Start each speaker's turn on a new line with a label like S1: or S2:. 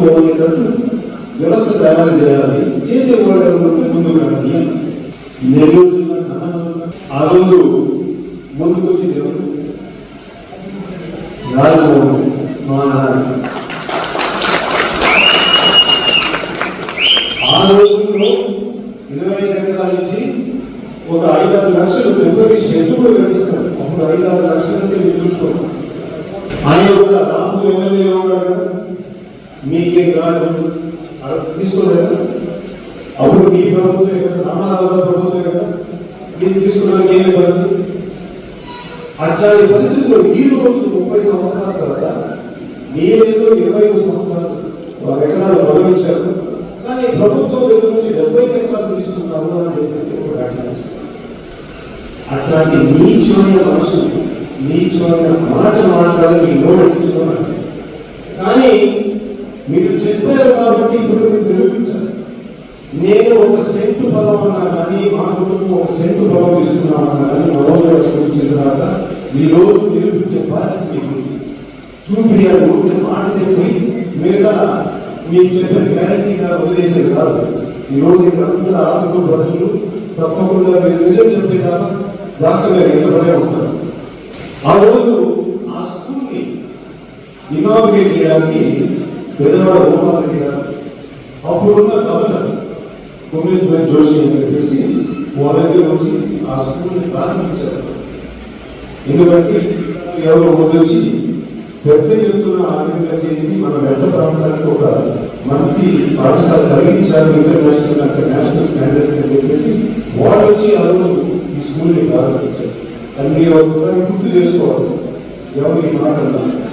S1: పోయేటట్టు వ్యవస్థ తయారు చేయాలి. చేసే వాళ్ళు ముందు రండి నెల్లూరు ఆ రోజు ముందుకు వచ్చి ఎవరు? రాజమోహన్ మా నాన్న ఆ రోజుల్లో ఇరవై ఎకరాలు ఇచ్చి ఒక ఐదారు లక్షలు పెద్దకి షెడ్యూల్ కూడా అప్పుడు ఐదారు లక్షలు అంటే మీరు చూసుకోండి. ఆయన కూడా రాముడు ఎమ్మెల్యే ఉన్నాడు కదా. మీకేం కాదు అలా తీసుకోలేదు? అప్పుడు మీ ప్రభుత్వం కదా రామారావు గారి ప్రభుత్వం కదా మీరు తీసుకున్నాక ఏమి ఇబ్బంది అట్లాంటి పరిస్థితుల్లో ఈ రోజు ముప్పై సంవత్సరాల తర్వాత మీరేదో ఇరవై ఐదు సంవత్సరాలు ఒక ఎకరాలు గౌరవించారు కానీ ప్రభుత్వం దగ్గర నుంచి డెబ్బై ఎకరాలు తీసుకున్నాము అని చెప్పేసి ఒక వ్యాఖ్యానం అట్లాంటి నీచమైన మనసు నీచమైన మాట మాట్లాడాలి మీ నోటించుకున్నాను కానీ మీరు చెప్పారు కాబట్టి ఇప్పుడు మీరు నిరూపించాలి. నేను ఒక సెంటు పదం అన్నా కానీ మా కుటుంబం ఒక సెంటు పదం ఇస్తున్నాను కానీ నవంబర్ వచ్చిన తర్వాత ఈ రోజు నిరూపించే బాధ్యత మీకు ఉంది. నేను మాట చెప్పి మిగతా మీకు చెప్పిన గ్యారంటీగా వదిలేసేది కాదు. ఈ రోజు ఇక్కడ ఆరు బదులు తప్పకుండా మీరు నిజం చెప్పేదాకా దాకా మీరు నిలబడే ఉంటారు. ఆ రోజు ఆ స్కూల్ని ఇనాగ్రేట్ చేయడానికి పెద్దవాడు గోపాలరెడ్డి గారు. అప్పుడున్న గవర్నర్ కుమిల్ జోషి అని చెప్పేసి వాళ్ళకి వచ్చి ఆ స్కూల్ని ప్రారంభించారు. ఎందుకంటే ఎవరో ముందొచ్చి పెద్ద ఎత్తున ఆర్థికంగా చేసి మన పెద్ద ప్రాంతానికి ఒక మంచి పాఠశాల కలిగించారు ఇంటర్నేషనల్ అంటే నేషనల్ స్టాండర్డ్స్ అని చెప్పేసి వాళ్ళు వచ్చి ఆ రోజు ఈ స్కూల్ని ప్రారంభించారు. అది ఒకసారి గుర్తు చేసుకోవాలి. ఎవరు ఈ మాట అన్నారు